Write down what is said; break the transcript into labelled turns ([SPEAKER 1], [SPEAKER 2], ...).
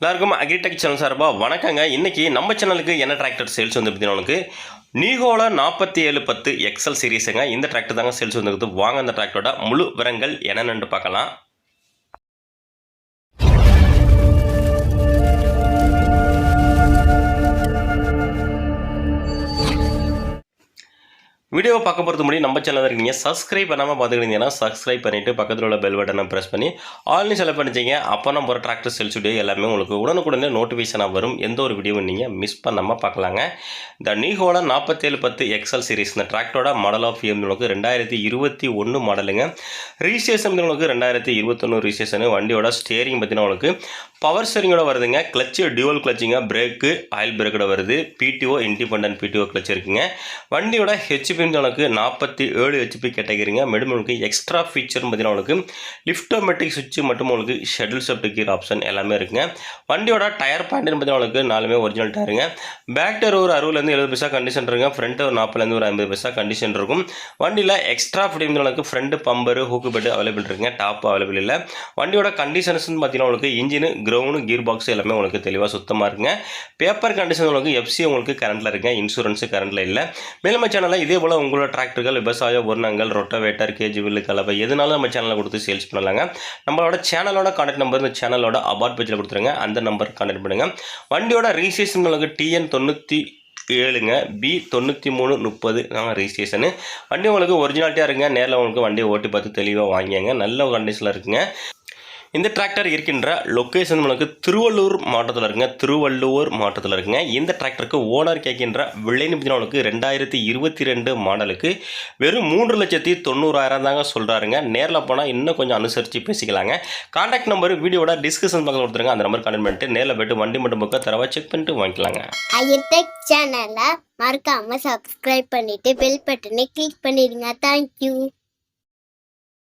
[SPEAKER 1] எல்லாருக்கும் agritech channel சார்பாக வணக்கங்க. இன்னைக்கு நம்ம சேனலுக்கு என்ன டிராக்டர் சேல்ஸ் வந்து பார்த்தீங்கன்னா உனக்கு நீகோல நாற்பத்தி ஏழு பத்து எக்ஸல் சீரீஸுங்க இந்த டிராக்டர் தாங்க சேல்ஸ் வந்துருக்குது வாங்க அந்த டிராக்டரோட முழு விவரங்கள் என்னென்னு பார்க்கலாம். வீடியோவை பார்க்க போகிறது முன்னாடி நம்ம சேனல் இருக்கீங்க. சப்ஸ்கிரைப் பண்ணாமல் பார்த்துக்கிட்டீங்கன்னா சப்ஸ்கிரைப் பண்ணிவிட்டு பக்கத்தில் உள்ள பெல் பட்டனை ப்ரெஸ் பண்ணி ஆல்னு செலக்ட் பண்ணிச்சிங்க அப்போ நம்ம ஒரு டிராக்டர் சேல்ஸ் வீடியோ எல்லாமே உங்களுக்கு உடனுக்குடனே நோட்டிஃபிகேஷனாக வரும். எந்த ஒரு வீடியோவும் நீங்கள் மிஸ் பண்ணாமல் பார்க்கலாங்க. இந்த நீஹோலா நாற்பத்தேழு பத்து எக்ஸல் சீரிஸ் இந்த டிராக்டரோட மாடல் ஆஃப் இயர் உங்களுக்கு ரெண்டாயிரத்தி இருபத்தி ஒன்று மாடலுங்க ரிஜிஸ்ட்ரேஷன் உங்களுக்கு ரெண்டாயிரத்தி இருபத்தொன்று ரிஜிஸ்ட்ரேஷனு வண்டியோட ஸ்டேரிங் பார்த்தீங்கன்னா உங்களுக்கு பவர் ஸ்டேரிங்கோட வருதுங்க. கிளச்சு டியூவல் கிளச்சிங்க பிரேக்கு ஆயில் பிரேக்கோட வருது. பிடிஓ இண்டிபெண்டன்ட் பிடிஓ கிளச் இருக்குங்க. வண்டியோட ஹெச்பி உங்களுக்கு நாற்பத்தி ஏழு ஹெச்பி கேட்டகிரிங்க. மேடம் உங்களுக்கு எக்ஸ்ட்ரா ஃபீச்சர் பார்த்தீங்கன்னா உங்களுக்கு லிஃப்டோமேட்டிக் சுவிட்ச் மற்றும் உங்களுக்கு ஷெடியூல் செப்ட் கீர் ஆப்ஷன் எல்லாமே இருக்குங்க. வண்டியோட டயர் பாயிண்ட் பார்த்தீங்கன்னா உங்களுக்கு நாலுமே ஒரிஜினல் டயருங்க பேக் டயர் ஒரு அறுபதுலேருந்து எழுபது பைசா கண்டிஷன் இருக்குங்க. ஃப்ரண்ட் ஒரு நாற்பதுலேருந்து ஒரு ஐம்பது பைசா கண்டிஷன் இருக்கும். வண்டியில் எக்ஸ்ட்ரா ஃபிட்டிங் உங்களுக்கு front bumper hook bed available இருக்குங்க. டாப் அவைலபிள் இல்லை. வண்டியோட கண்டிஷன்ஸ் பார்த்தீங்கன்னா உங்களுக்கு இன்ஜின் கிரவுண்டு கீர் பாக்ஸ் எல்லாமே உங்களுக்கு தெளிவாக சுத்தமாக இருக்குங்க. பேப்பர் கண்டிஷன் உங்களுக்கு எஃப்சி உங்களுக்கு கரண்ட்டில் இருக்குங்க. இன்சூரன்ஸு கரண்ட்டில் இல்லை. மேலும் சேனலில் இதே போல் உங்களோட டிராக்டர்கள் விவசாய உரணங்கள் ரொட்டவேட்டர் கேஜி வில்லு கலவை எதுனாலும் நம்ம சேனலில் கொடுத்து சேல்ஸ் பண்ணலாங்க. நம்மளோட சேனலோட கான்டாக்ட் நம்பர் இந்த சேனலோட அபார்ட் பேஜில் கொடுத்துருங்க. அந்த நம்பர் கான்டாக்ட் பண்ணுங்கள் வண்டியோட ரிஜிஸ்ட்ரேஷன் உங்களுக்கு டிஎன் தொண்ணூற்றி ஏழுங்க பி தொண்ணூற்றி மூணு முப்பது. நாங்கள் ரிஜிஸ்ட்ரேஷனு வண்டி உங்களுக்கு ஒரிஜினாலிட்டியாக இருங்க. நேரில் உங்களுக்கு வண்டியை ஓட்டி பார்த்து தெளிவாக வாங்கிங்க நல்ல கண்டிஷனில் இருக்குங்க. இந்த டிராக்டர் இருக்கின்ற லொக்கேஷன் உங்களுக்கு திருவள்ளூர் மாவட்டத்தில் இருக்குங்க. திருவள்ளூர் மாவட்டத்தில் இருக்குங்க. இந்த டிராக்டருக்கு ஓனர் கேட்கின்ற விலை நிமிடங்களுக்கு ரெண்டாயிரத்தி இருபத்தி ரெண்டு மாடலுக்கு வெறும் மூன்று லட்சத்தி தொண்ணூறாயிரம் தாங்க சொல்கிறாருங்க நேரில் போனால் இன்னும் கொஞ்சம் அனுசரித்து பேசிக்கலாங்க. கான்டாக்ட் நம்பர் வீடியோட டிஸ்கஷன் பக்கத்தில் கொடுத்துருங்க. அந்த நம்பர் கனெக்ட் பண்ணிட்டு நேரில் போய்ட்டு வண்டி மட்டும் புக்கை தரவா செக் பண்ணிட்டு வாங்கிக்கலாங்க.
[SPEAKER 2] ஐயர்டெக் சேனலை மறக்காமல் சப்ஸ்கிரைப் பண்ணிவிட்டு பெல் பட்டனை கிளிக் பண்ணிடுங்க. தேங்க்யூ